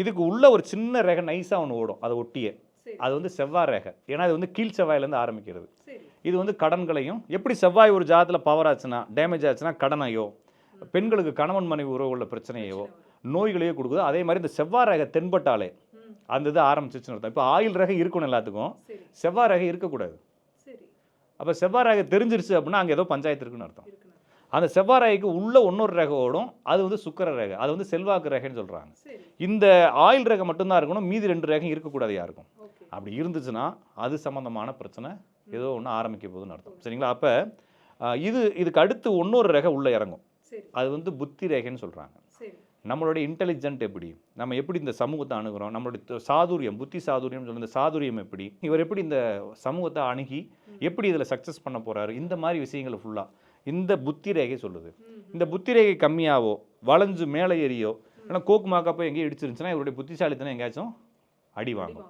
இதுக்கு உள்ள ஒரு சின்ன ரேகை நைஸாக ஒன்று ஓடும் அதை ஒட்டியே. அது வந்து செவ்வாய் ரேகை. ஏன்னா இது வந்து கீழ் செவ்வாயிலேருந்து ஆரம்பிக்கிறது. இது வந்து கடன்களையும் எப்படி செவ்வாய் ஒரு ஜாதத்தில் பவர் ஆச்சுன்னா டேமேஜ் ஆச்சுன்னா கடனையோ பெண்களுக்கு கணவன் மனைவி உறவுள்ள பிரச்சனையோ நோய்களையோ கொடுக்குது. அதே மாதிரி இந்த செவ்வாய் ரேகை தென்பட்டாலே அந்த இது ஆரம்பிச்சிச்சுன்னு அர்த்தம். இப்போ ஆயில் ரேகை இருக்கணும் எல்லாத்துக்கும் செவ்வாய் ரேகை இருக்கக்கூடாது. அப்போ செவ்வாய் ரேகை தெரிஞ்சிருச்சு அப்படின்னா அங்கே ஏதோ பஞ்சாயத்து இருக்குன்னு அர்த்தம். அந்த செவ்வாய் ரேகைக்கு உள்ள இன்னொரு ரேகை ஓடும். அது வந்து சுக்கர ரேகை. அது வந்து செல்வாக்கு ரேகைன்னு சொல்கிறாங்க இந்த ஆயில் ரேகை மட்டும்தான் இருக்கணும். மீதி ரெண்டு ரேகையும் இருக்கக்கூடாது யாருக்கும். ஓகே. அப்படி இருந்துச்சுன்னா அது சம்மந்தமான பிரச்சனை ஏதோ ஒன்று ஆரம்பிக்க போகுதுன்னு அர்த்தம். சரிங்களா? அப்போ இது இதுக்கு அடுத்து இன்னொரு ரேகை உள்ளே இறங்கும். அது வந்து புத்தி ரேகைன்னு சொல்கிறாங்க நம்மளுடைய இன்டெலிஜென்ட் எப்படி? நம்ம எப்படி இந்த சமூகத்தை அணுகிறோம்? நம்மளுடைய சாதுரியம் புத்தி சாதுரியம் சொல்லுற இந்த சாதுரியம் எப்படி? இவர் எப்படி இந்த சமூகத்தை அணுகி எப்படி இதில் சக்ஸஸ் பண்ண போறாரு? இந்த மாதிரி விஷயங்களை ஃபுல்லாக இந்த புத்தி ரேகை சொல்லுது. இந்த புத்தி ரேகை கம்மியாவோ வளைஞ்சு மேலே ஏறியோ ஏன்னா கோக்கு மாக்கப்போ எங்கேயும் இடிச்சிருந்துச்சுன்னா இவருடைய புத்திசாலித்தனம் எங்கேயாச்சும் அடி வாங்கும்.